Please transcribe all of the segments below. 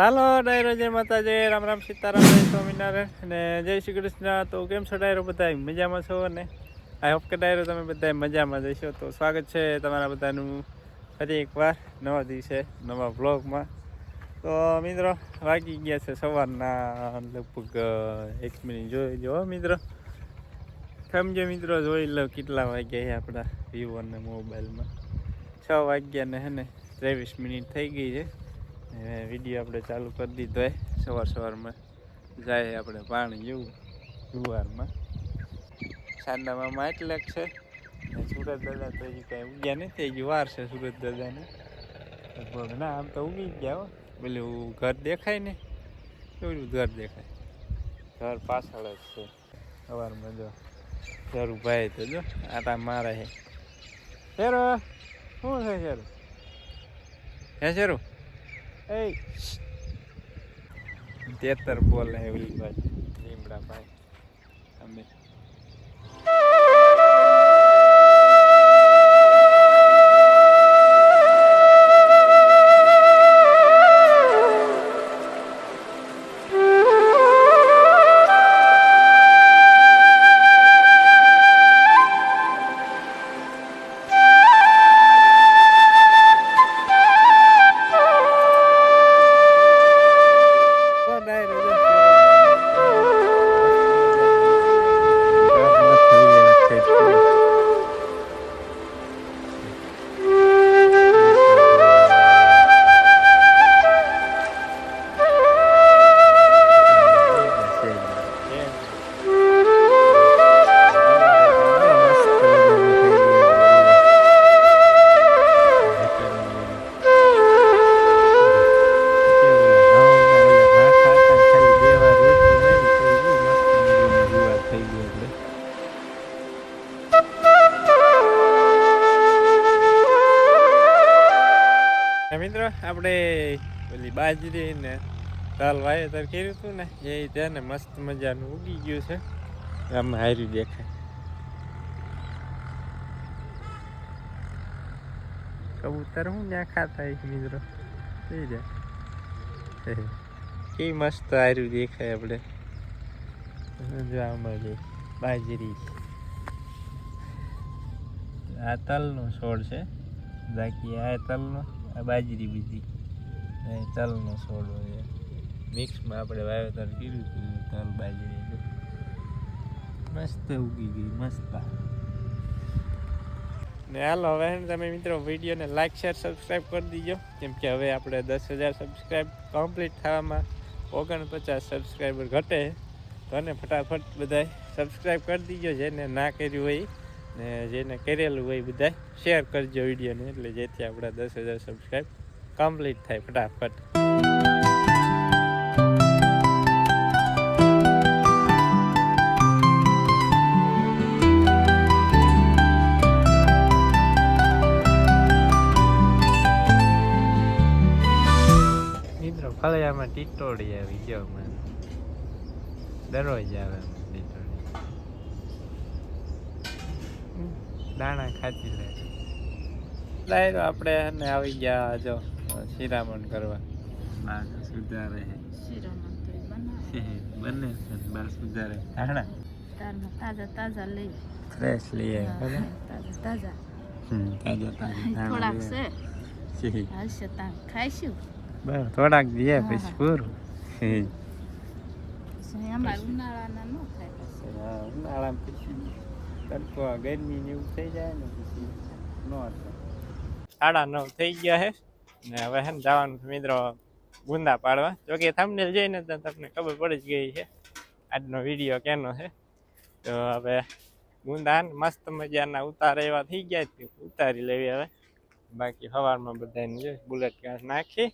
ચાલો ડાયરો જય માતાજી, રામ રામ, સીતારામ, જય સ્વામિનારાયણ અને જય શ્રી કૃષ્ણ. તો કેમ છો ડાયરો? બધા મજામાં છો? ને આઈ હોપ કે ડાયરો તમે બધા મજામાં જશો તો સ્વાગત છે તમારા બધાનું ફરી એકવાર નવા દિવસે, નવા બ્લોગમાં તો મિત્રો, વાગી ગયા છે સવારના લગભગ એક મિનિટ જોઈ, જો મિત્રો. સમજો મિત્રો, જોઈ લો કેટલા વાગ્યા છે આપણા વિવોને મોબાઈલમાં છ વાગ્યા ને હે ને ત્રેવીસ મિનિટ થઈ ગઈ છે. વીડિયો આપણે ચાલુ કરી દીધો સવાર સવારમાં જાય આપણે પાણી જેવું, જુવારમાં. સાંડામાં માટલેક છે. ને સુરત દાદા તો હજી કાંઈ ઉગ્યા નથી, હજી વાર છે સુરત દાદાને. લગભગ ના, આમ તો ઉગી ગયા હો. પેલું ઘર દેખાય ને? કેવું ઘર દેખાય? ઘર પાછળ જ છે. સવારમાં જો જરૂર ભાઈ તો જો, આટા મારે છે શેરો? શું છે શેરો? હે શેરો? એ તેતર બોલે ઓલી બાજુ લીમડા ભાઈ અમે બાજરી ને તલ વાવેતર કર્યું હતું ને, એ ત્યાં ને મસ્ત મજાનું ઉગી ગયું છે. આમ હાર્યું દેખાય. કબૂતર હું ત્યાં ખાતા મિત્રો? થઈ જાય કે મસ્ત હાર્યું દેખાય આપણે. જો આમાં જો બાજરી. આ તલનું છોડ છે. બાકી આ તલનું, આ બાજરી બીજી. એ તલનો છોડ હોય મિક્સમાં આપણે વાવેતર કર્યું હતું તલ બાજરી મસ્ત ઉગી ગઈ, મસ્ત. ને હાલો, હવે તમે મિત્રો વિડીયોને લાઈક શેર સબસ્ક્રાઈબ કરી દીજો. કેમ કે હવે આપણે દસ હજાર સબસ્ક્રાઈબ કમ્પ્લીટ થવામાં ઓગણપચાસ સબસ્ક્રાઈબર ઘટે. તો અને ફટાફટ બધાય સબસ્ક્રાઈબ કરી દીજો, જેને ના કર્યું હોય, ને જેને કરેલું હોય બધાય શેર કરજો વિડીયોને. એટલે જેથી આપણા દસ હજાર સબસ્ક્રાઈબ કમ્પ્લીટ થાય ફટાફટ. મિત્રો ફળિયામાં ટીટોળી આવી ગયો મને દરરોજ આવે ટીટોળી. દાણા ખાતી ડાયરો આપણે ને આવી ગયા જો. શિરામણ કરવા. બા સુધારે. શિરામણ તો. બને બા સુધારે. ધાણા તારમાં તાજા તાજા લઈ. ફ્રેશ લઈએ તાજા તાજા. હમ, તાજા તાજા થોડાક છે. હાલશે તાન ખાઈશું? બસ થોડાક દઈએ પછી હા. પૂરું. ઉનાળાના ન ખાય ઉનાળામાં પછી તડકો ગરમી ને એવું થઈ જાય ને પછી ન સાડા નવ થઈ ગયા છે ને હવે ને જવાનું મિત્રો ગુંદા પાડવા. જોકે થંબનેલ જોઈને તો તમને ખબર પડી જ ગઈ છે. આજનો વીડિયો કેનો છે? તો હવે ગુંદા મસ્ત મજાના ઉતારે એવા થઈ ગયા ઉતારી લેવી હવે. બાકી સવારમાં બધાને જો બુલેટ ઘાસ નાખી,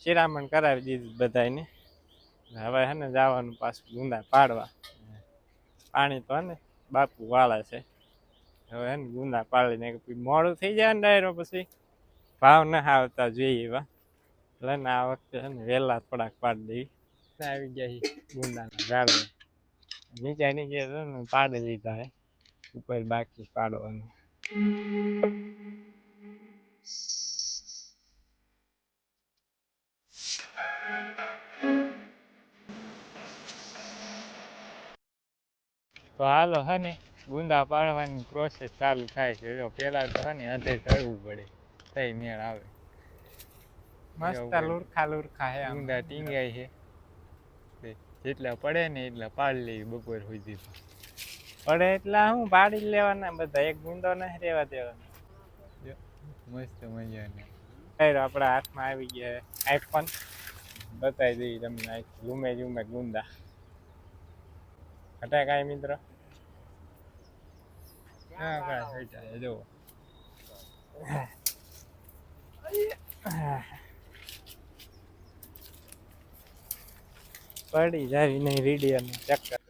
શિરામણ કરાવી દીધું બધાને હવે છે ને જવાનું પાછું ગુંદા પાડવા. પાણી તો હે ને બાપુ વાળા છે. હવે હે ગુંદા પાડીને મોડું થઈ જાય ને ડાયરો પછી. ભાવ ના આવતા જોઈએ એવા. એટલે ને આ વખતે ને વહેલા થોડાક પાડી દેવી આવી ગયા ગુંદાના ઝાડ નીચે નીચે છે પાડી દીધા હે ઉપર બાકી પાડવાનું. તો હાલો હે ને ગુંદા પાડવાની પ્રોસેસ ચાલુ થાય છે. પેલા તો હે ને અંતે કરવું પડે. તઈ મેળ આવે. મસ્ત લુરખા લુરખા હે આમ. ટીંગાય છે જેટલા પડે ને એટલા પાડી લેવી બપોર સુધી પડે એટલા હું પાડી લેવાના બધા. એક ગુંદો નહીં રહેવા દેવાનો. મસ્ત મજાની. આપણા હાથમાં આવી ગયા આઈફોન બતાવી દઈએ તમને ઝૂમે ઝૂમે ગુંદા હટા કાંઈ મિત્ર? હા કાંઈ હટાય જો પડી જાય નહીં વીડિયો નું ચક્કર.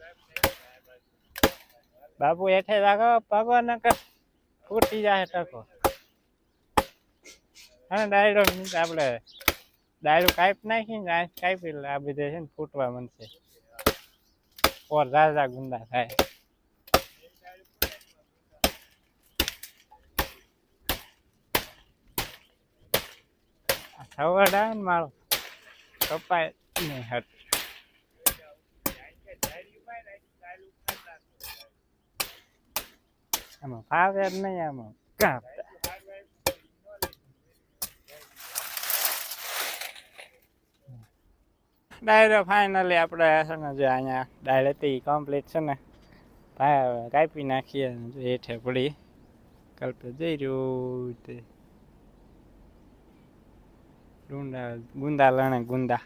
બાપુ હેઠે રાખો, ભગવાન નકર ફૂટી જાય ટકો. હા, ડાયરો આપણે ડાયરો કાપ નાખીને કાપી આ બધે છે ને ફૂટવા મળશે ઓર રાજા ગુંદા થાય. સવડ આવે ને મારો કપાય નહીં હટ. આમાં ફાવે જ નહીં આમાં. કાપતા. ડાયરો ફાઇનલી આપણે છે ને જો અહીંયા ડાયર હતી કમ્પ્લીટ છે ને. કાપી નાખીએ હેઠે પડી. કલ્પે જઈ રહ્યું ગુંદા ગુંદા લણે ગુંદા.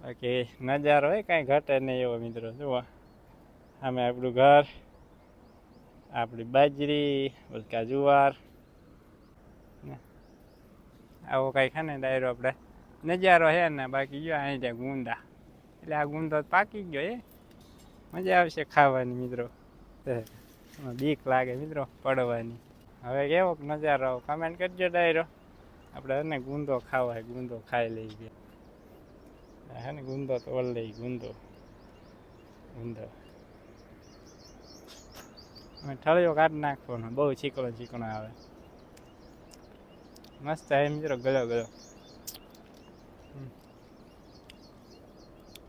બાકી નજારો હોય કાંઈ ઘટે નહીં એવો મિત્રો, જુઓ. સામે આપણું ઘર, આપણી બાજરી ઉલકા જુવાર. આવો કાંઈ ખાને ડાયરો આપણે. નજારો છે ને, બાકી ગયો અહીં ત્યાં ગુંદા. એટલે આ ગુંદો પાકી ગયો એ મજા આવશે ખાવાની મિત્રો. બીક લાગે મિત્રો, પડવાની. હવે કેવો નજારો કમેન્ટ કરજો ડાયરો. આપણે હે ને ગુંદો ખાવા ગુંદો ખાઈ લઈ ગયા હે ને ગુંદો તો ઓલ લઈ ગુંદો. ગુંદો. અમે ઠળિયો કાઢી નાખવાનો, બહુ ચીકણો ચીકણો આવે. મસ્ત એમ મિત્રો, ગળો ગળો.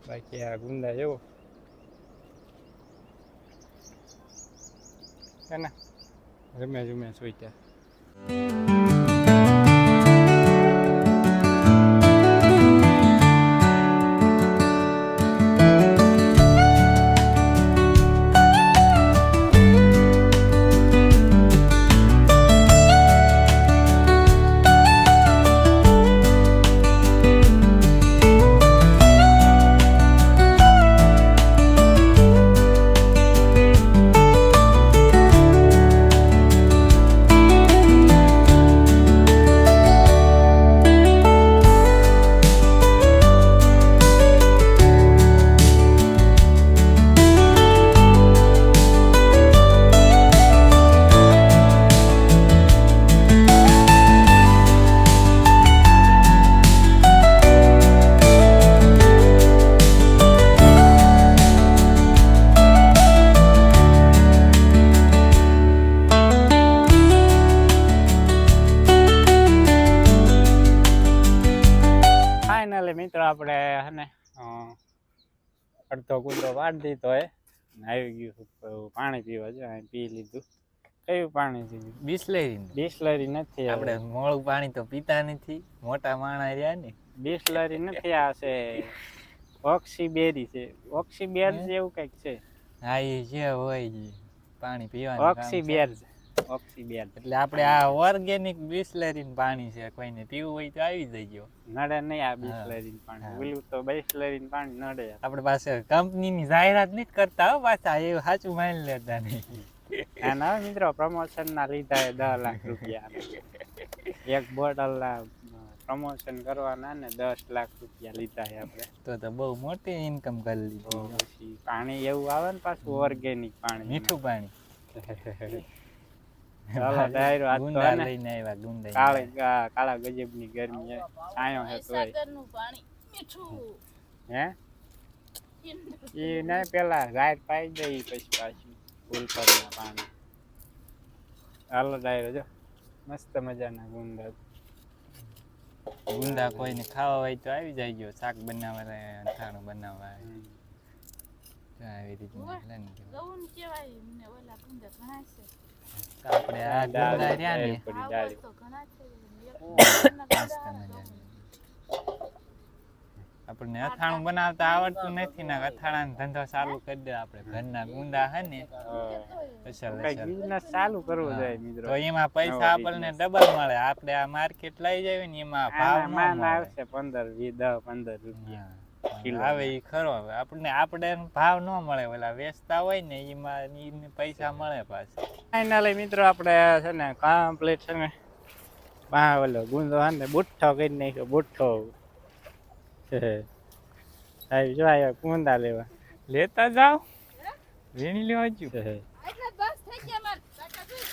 બાકી આ ગુંદા જેવો. હે ને? રમે રમે સોચ્યા ફાઇનલી મિત્રો આપણે હને અડધો કૂદો વાળી દીધો એ આવી ગયું પાણી પીવા. જો અહીં પી લીધું. કયું પાણી છે? બિસ્લેરી બિસ્લેરી નથી આપણે મોળું પાણી તો પીતા નથી મોટા માણા રહ્યા ને. બિસ્લેરી નથી આ છે ઓક્સીબેરી છે. ઓક્સીબેર હે? જેવું કંઈક છે. હા એ જે હોય પાણી પીવાનું કામ ઓક્સીબેર છે. ઓક્સીબેર એટલે આપણે આ ઓર્ગેનિક બિસ્લેરીન પાણી છે કોઈને પીવું હોય તો આવી જજો. નડે નહીં આ બિસ્લેરીન પાણી. ઓલું તો બિસ્લેરીન પાણી નડે. આપણે પાસે કંપનીની જાહેરાત નથી કરતા હો પાછા એ સાચું માની લેતા નહીં. એના મિત્રો પ્રમોશન ના લીધા દસ લાખ રૂપિયા. એક બોટલ પ્રમોશન કરવાના ને દસ લાખ રૂપિયા લીધા છે આપણે. તો તો બહુ મોટી ઇન્કમ કરી લીધી. પાણી એવું આવે ને પાછું ઓર્ગેનિક પાણી. મીઠું પાણી. ચાલો ડાયરો આજ તો ગુંદા હે ને? લઈને આવ્યા ગુંદા કાળી કાળા ગજબની ગરમી છે છાંયો તોય. સાગરનું પાણી મીઠું. હે? એ ના પેલા રાત પાઈ દઈ પછી પાછું ફૂલ પરના પાણી. હાલો ડાયરો જો. મસ્ત મજાના ગુંદા ગુંદા કોઈને ખાવા હોય તો આવી જાય ગયો શાક બનાવવા અથાણું બનાવવા આવી રીતના એટલે ને કહેવાય. ગૌન કહેવાય ને ઓલા ગુંદા ઘણા છે. તો આપણે આ રહ્યા ને. આપણને અથાણું બનાવતા આવડતું નથી ને અથાણા ધંધો ચાલુ કરી દે આપણે. ઘરના ગુંદા હે ને. બિઝનેસ ચાલુ કરવો જોઈએ મિત્રો. તો એમાં પૈસા આપણને ડબલ મળે. આપણે આ માર્કેટ લઈ જાય ને એમાં ભાવ આવશે પંદર વીસ દસ પંદર રૂપિયા. આવે એ ખરો. હવે આપણને આપણે ભાવ ન મળે ઓલા વેચતા હોય ને એમાં એને પૈસા મળે પાછા. ફાઇનલી મિત્રો આપણે છે ને કમ્પ્લીટ છે ને પા ઓલો ગુંદો હા ને બુઠ્ઠો કરી નાખ્યો બુઠ્ઠો. આવી જો આવ્યો ગુંદા લેવા. લેતા જાવ વીણી લેવા જ. એટલે બસ થઈ ગયા માર. કાકા જોઈ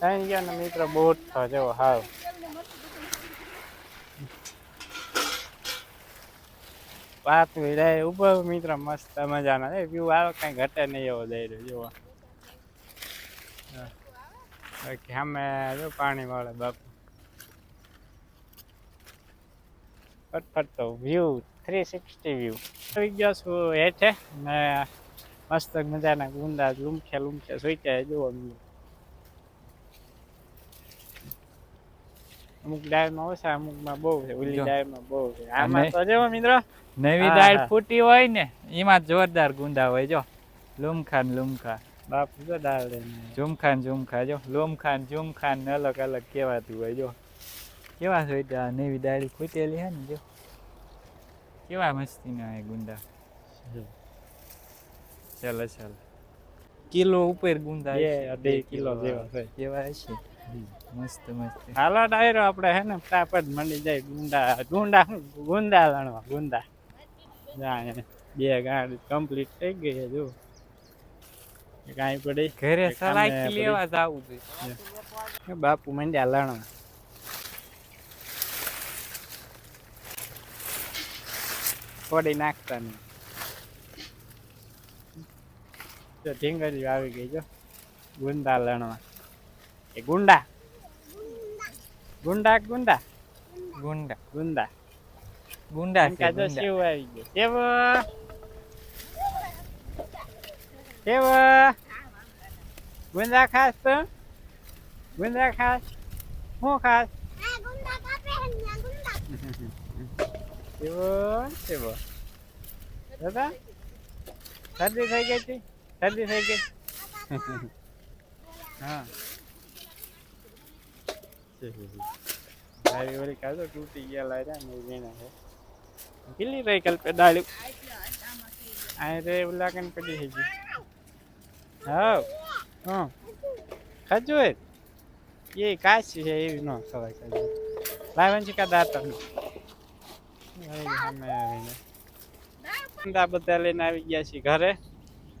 થઈ ગયા ને મિત્રો બુઠ્ઠો જેવો હાવ. વાત વિડાય ઉપર મિત્ર મસ્ત મજાના. એ વ્યૂ આવે કઈ ઘટે નહીં એવો દઈ રહ્યો હા. બાકી સામે જો પાણી વાળે બાપુ. ફટફટ તો વ્યૂ થ્રી સિક્સટી વ્યૂ આવી ગયો છું હેઠે ને મસ્ત મજાના ગુંદા લૂમખે લૂમખે સોચ્યા જુઓ અમુક ડાયરમાં ઓછા અમુકમાં બહુ છે ઓલી ડાયર ડાયરમાં બહુ છે. આમાં તો જેવો મિત્રો નવી દાળ ફૂટી હોય ને એમાં જોરદાર ગુંદા હોય જો. લુમખાન લુમખા બાપુ જો દાળ ઝુમખાન ઝુમખા જો. લુમખાન ઝુમખાન ને અલગ અલગ કહેવાતું હોય જો. કેવા તો આ નવી દાળ ફૂટેલી હે ને જો. કેવા મસ્તીના એ ગુંદા. ચાલો ચાલો. કિલો ઉપર ગુંદા. અઢી કિલો જેવા છે. કેવા હશે? મસ્ત મસ્ત. હાલો ડાયરો આપણે હે ને ફટાફટ મંડી જાય ગુંડા ગુંડા? ગુંદા લણવા ગુંદા. બે ગાડી કમ્પ્લીટ થઈ ગઈ છે જો કાંઈ પડી. ઘરે પડી. લેવા જાવું છે. બાપુ મંડ્યા લણવા થોડી નાખતા નહીં તો ઢીંગળી આવી ગઈ જો. ગુંદા લણવા. એ ગુંડા. ગુંડા ગુંડા ગુંડા. ગુંડા ગુંડા છે કાજો. શિવ આવી ગયો. કેવો કેવો ગુંદા ખાસ તો? ગુંદા ખાસ? હું ખાસ? કેવો કેવો દાદા? શરદી થઈ ગઈ હતી? શરદી થઈ ગઈ? હા. આવી ઓલી કાજો તૂટી ગયા લાર્યા ને કેટલી રહી કલ્પે ડાળી આ રે કન પડી થઈ ગઈ હા. હા ખજૂર એ કાચી છે, એવી નો ખવાય ખજૂર લાવન છે કા દાંત આ બધા લઈને આવી ગયા છીએ ઘરે.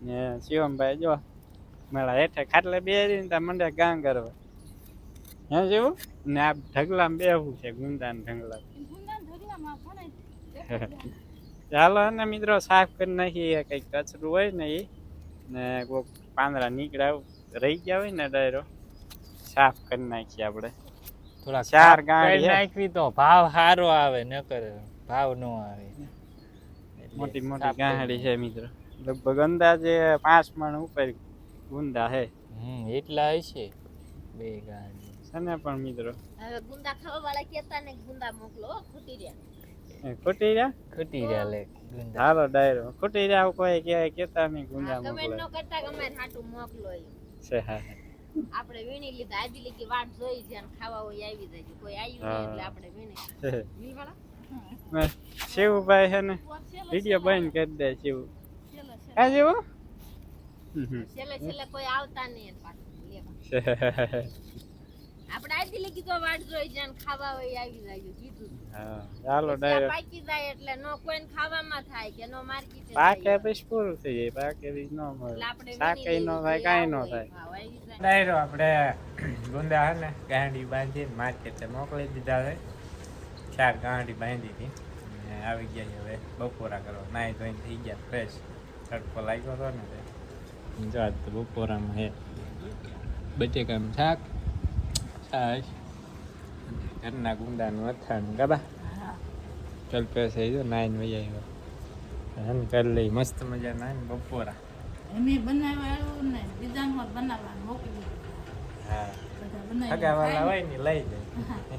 ને શિવમભાઈ જો, મેળા હેઠે ખાટલે બે ત્યાં મંડે ગાં કરવા. હે જેવું ને આ ઢગલામાં બેહવું છે ગુંદા ને ઢગલા. ચાલો ને મિત્રો સાફ કરી નાખીએ કંઈક કચરું હોય ને એ ને કોઈક પાંદડા નીકળ્યા રહી ગયા હોય ને ડાયરો. સાફ કરી નાખીએ આપણે. થોડા ચાર ગાંઠ નાખવી તો ભાવ સારો આવે ન કરે ભાવ ન આવે. મોટી મોટી ગાંહડી છે મિત્રો. લગભગ અંદાજે પાંચ મણ ઉપર ગુંદા છે હમ એટલા હશે બે ગાંઠ. છે ને પણ મિત્રો. હવે ગુંદા ખાવા વાળા કેતા ને ગુંદા મોકલો ખૂટી રહ્યા. ખોટી રહ્યા? ખોટી રહ્યા લે હાલો ડાયરો. ખોટી રહ્યા કોઈ કે કેતા નહીં ગુંદા કમેન્ટ નો કરતા ગમે હાટું મોકલો છે હા આપણે વીણી લીધા આજી લીધી વાટ જોઈ છે અને ખાવા હોય આવી જાય. કોઈ આવ્યું નહીં એટલે આપણે વીણી છે વી વાળા બસ શિવભાઈ છે ને વીડિયો બંધ કરી દે શિવ. છેલ્લે છેલ્લે. કોઈ આવતા નહીં પાછું લેવા આપણે આજી લીધી તો વાડ જોઈ જાન ખાવા હોય આવી જાય કીધું હા ચાલો ડાયરેક્ટ પાકી જાય એટલે નો કોઈને ખાવામાં થાય કે નો માર્કેટ પાકે પછી પૂરું થઈ જાય પાકે બીજ નો મળે. પાકે નો થાય કાઈ નો થાય. ડાયરો આપણે ગુંદા હે ને ગાંડી બાંધી માર્કેટે મોકલી દીધા છે. ચાર ગાંડી બાંધી હતી. ને આવી ગયા છે હવે બપોરા કરો નાઈ ધોઈને થઈ ગયા ફ્રેશ તડકો લાગ્યો હતો ને. જો આજ તો બપોરામાં હે બટેકાનું શાક ઘરના ગુંદાનું અથાણું ગાબા ચાલ પેસે જો નાઈન મજા આવ્યો હન કરી લઈ મસ્ત મજાના હે ને બપોરા એમે બનાવવાનું ને બીજામાં બનાવવાનું મોકલી. હા બધા બનાવી હોય ને લઈ જાય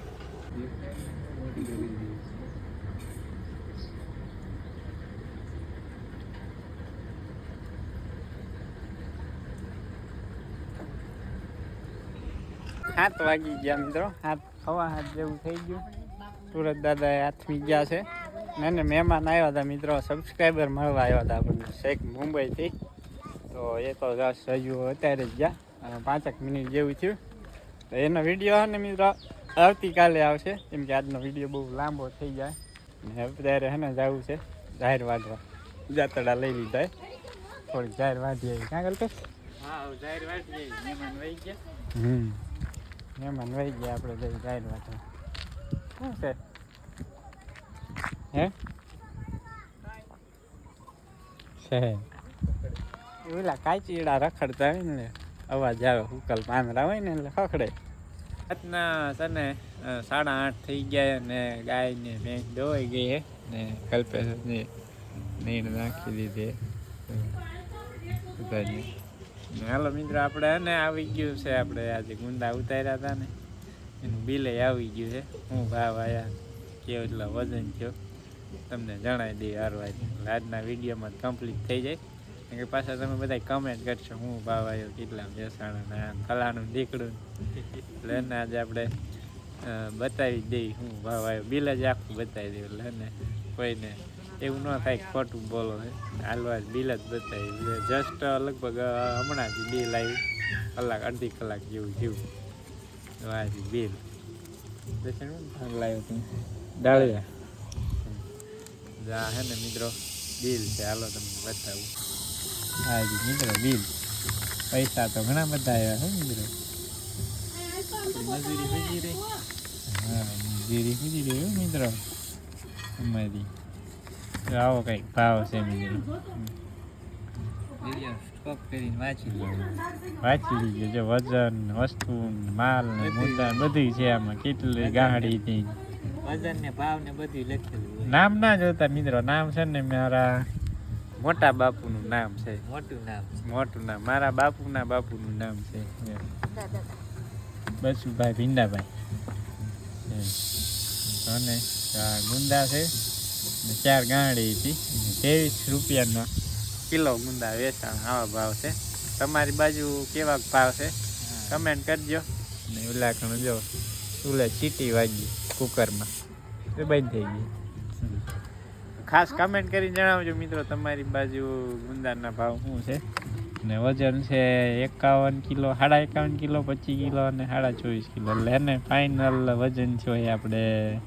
સાત વાગી ગયા મિત્રો. હાથ હવા હાથ જેવું થઈ ગયું. સુરત દાદા હાથમી ગયા છે. ને એને મહેમાન આવ્યા હતા મિત્રો. સબસ્ક્રાઈબર મળવા આવ્યા હતા આપણને. શેખ મુંબઈથી. તો એ તો રસ હજુ અત્યારે જ ગયા. અને પાંચેક મિનિટ જેવું થયું. તો એનો વીડિયો ને મિત્રો આવતીકાલે આવશે. કેમ કે આજનો વીડિયો બહુ લાંબો થઈ જાય. ને અત્યારે હે ને જવું છે જાહેર વાંધવા જાતડા લઈ લીધા. થોડીક જાહેર વાંધી આવી. ક્યાં કરતો હા જાહેર વાત મહેમાન વહી ગયા. હમ. મહેમાન વહી ગયા આપણે જઈ જાહેર તો શું છે? હે? છે. ઓલા કાચીડા રખડતા હોય ને અવાજ આવે હુકલ પાંદરા હોય ને એટલે ખખડે. રાતના છે ને સાડા આઠ થઈ ગયા ને ગાય ને ભેંસ દોવાઈ ગઈ હે ને કલ્પેશની નીર નાખી દીધી બધાને. ને હાલો મિત્રો, આપણે ને આવી ગયું છે, આપણે આજે ગુંદા ઉતાર્યા હતા ને, એનું બિલે આવી ગયું છે. હું ભાવ આવ્યા કેવો એટલો વજન થયો, તમને જણાવી દઈએ હરવા આજના વિડીયોમાં કમ્પ્લીટ થઈ જાય. કે પાછા તમે બધા કમેન્ટ કરશો, હું ભાવ આવ્યો કેટલા બેસાણા કલાનું દીકડું એટલે એને આજે આપણે બતાવી દઈ હું ભાવ આવ્યો બિલ જ આખું બતાવી દઉં એટલે કોઈને એવું ન થાય ખોટું બોલો હે. હાલવા બિલ જ બતાવી. જસ્ટ લગભગ હમણાં જ બિલ આવ્યું કલાક અડધી કલાક જેવું થયું. આજ બિલ. ભાગ લાવ્યો તું ડાળિયા જા હે ને મિત્રો બિલ છે. હાલો તમને બતાવું. હાજી મિત્રો બિલ. પૈસા તો ઘણા બધા આવ્યા હે મિત્રો. મજૂરી ભજી રહી હા મજૂરી રહ્યો મિત્રો. અમારી. આવો કંઈક ભાવ છે વાંચી લીધો જો વજન વસ્તુ માલ ને મુદ્દા બધી છે આમાં કેટલી ગાડી થી વજન ને ભાવ ને બધું લખેલું નામ ના જોતા મિત્રો નામ છે ને મારા મોટા બાપુનું નામ છે મોટું નામ છે મોટું નામ મારા બાપુના બાપુનું નામ છે. બસુભાઈ ભીંડાભાઈ. અને ગુંદા છે ચાર ગાંડી હતી. ત્રેવીસ રૂપિયાનો કિલો ગુંદા વેચાણ આવા ભાવ છે. તમારી બાજુ કેવા ભાવ છે? કમેન્ટ કરજો. ને ઓલા કણ જો ચૂલે ચીટી વાગી કુકરમાં. એ બંધ થઈ ગઈ. ખાસ કમેન્ટ કરીને જણાવજો મિત્રો તમારી બાજુ ગુંદાના ભાવ શું છે? ને વજન છે એકાવન કિલો સાડા એકાવન કિલો પચીસ કિલો અને સાડા ચોવીસ કિલો. એટલે એને ફાઇનલ વજન છે આપણે.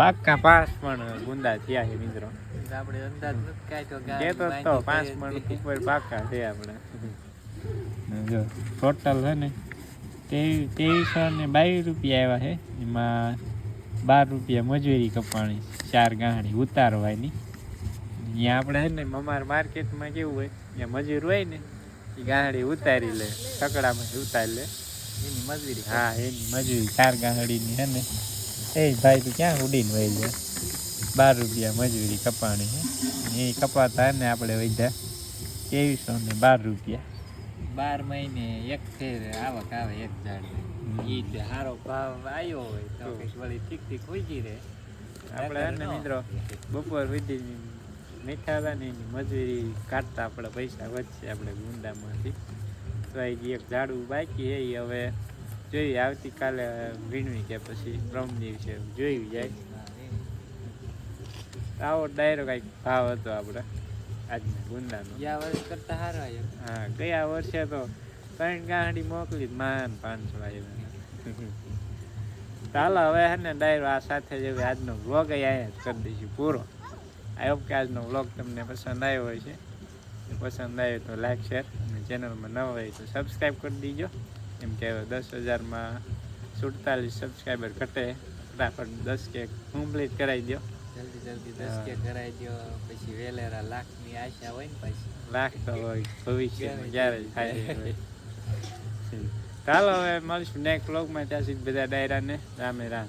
પાક્કા પાંચ પણ ગુંદા થયા છે મિત્રો. આપણે અંદાજ નથી કાઢ્યો કે કે તો આ તો બાંધી પાંચ બાંધી ઉપર પાકા છે આપણે. જો ટોટલ છે ને તેવી ત્રેવીસો ને બાવીસ રૂપિયા આવ્યા છે. એમાં બાર રૂપિયા મજૂરી કપાણી ચાર ગાંહડી ઉતારવાની. અહીંયા આપણે છે ને મમાર માર્કેટમાં કેવું હોય ત્યાં મજૂર હોય ને એ ગાંહડી ઉતારી લે સકડામાંથી ઉતારી લે. એની મજૂરી હા એની મજૂરી ચાર ગાંહડીની છે ને. એ ભાઈ તું ક્યાં ઉડીને વહી જાય બાર રૂપિયા મજૂરી કપાણી એ કપાતા ને આપણે વૈધા. ત્રેવીસો ને બાર રૂપિયા. બાર મહિને એક ફેર આવક આવે એક ઝાડ એ જ સારો ભાવ આવ્યો હોય તો. વળી ઠીક ઠીક ઉગી રહે. આપણે મિત્રો બપોર સુધી મીઠા એની મજૂરી કાઢતા આપણે પૈસા વધશે આપણે ગુંડામાંથી. તો એક ઝાડું બાકી એ ઈ હવે જોઈએ આવતીકાલે વીણવી કે પછી પ્રમ દિવસે જોઈ જાય. આવો ડાયરો કંઈક ભાવ હતો આપણે આજના ગુંદાનો ગયા વર્ષ કરતા સારો આવ્યો. હા ગયા વર્ષે તો ત્રણ ગાંડી મોકલી માન પાંચસો આવ્યા. ચાલો હવે હે ને ડાયરો આ સાથે જ આજનો વ્લોગ અહીંયા જ કરી દઈશું પૂરો. આઈ હોપ કે આજનો વ્લોગ તમને પસંદ આવ્યો હોય છે પસંદ આવ્યો તો લાઈક શેર અને ચેનલમાં નવા હોય તો સબસ્ક્રાઈબ કરી દીજો. એમ કે દસ હજારમાં સુડતાલીસ સબસ્ક્રાઈબર ઘટે ફટાફટ દસ કે કમ્પ્લીટ કરાવી દો જલ્દી જલ્દી દસ કે કરાવી દો પછી વેલેરા લાખની આશા હોય ને પછી. લાખ તો હોય ભવિષ્યમાં ક્યારે થાય ચાલો હવે મળીશું નેક્સ્ટ વ્લોગમાં ત્યાં સુધી બધા ડાયરાને રામે રામ.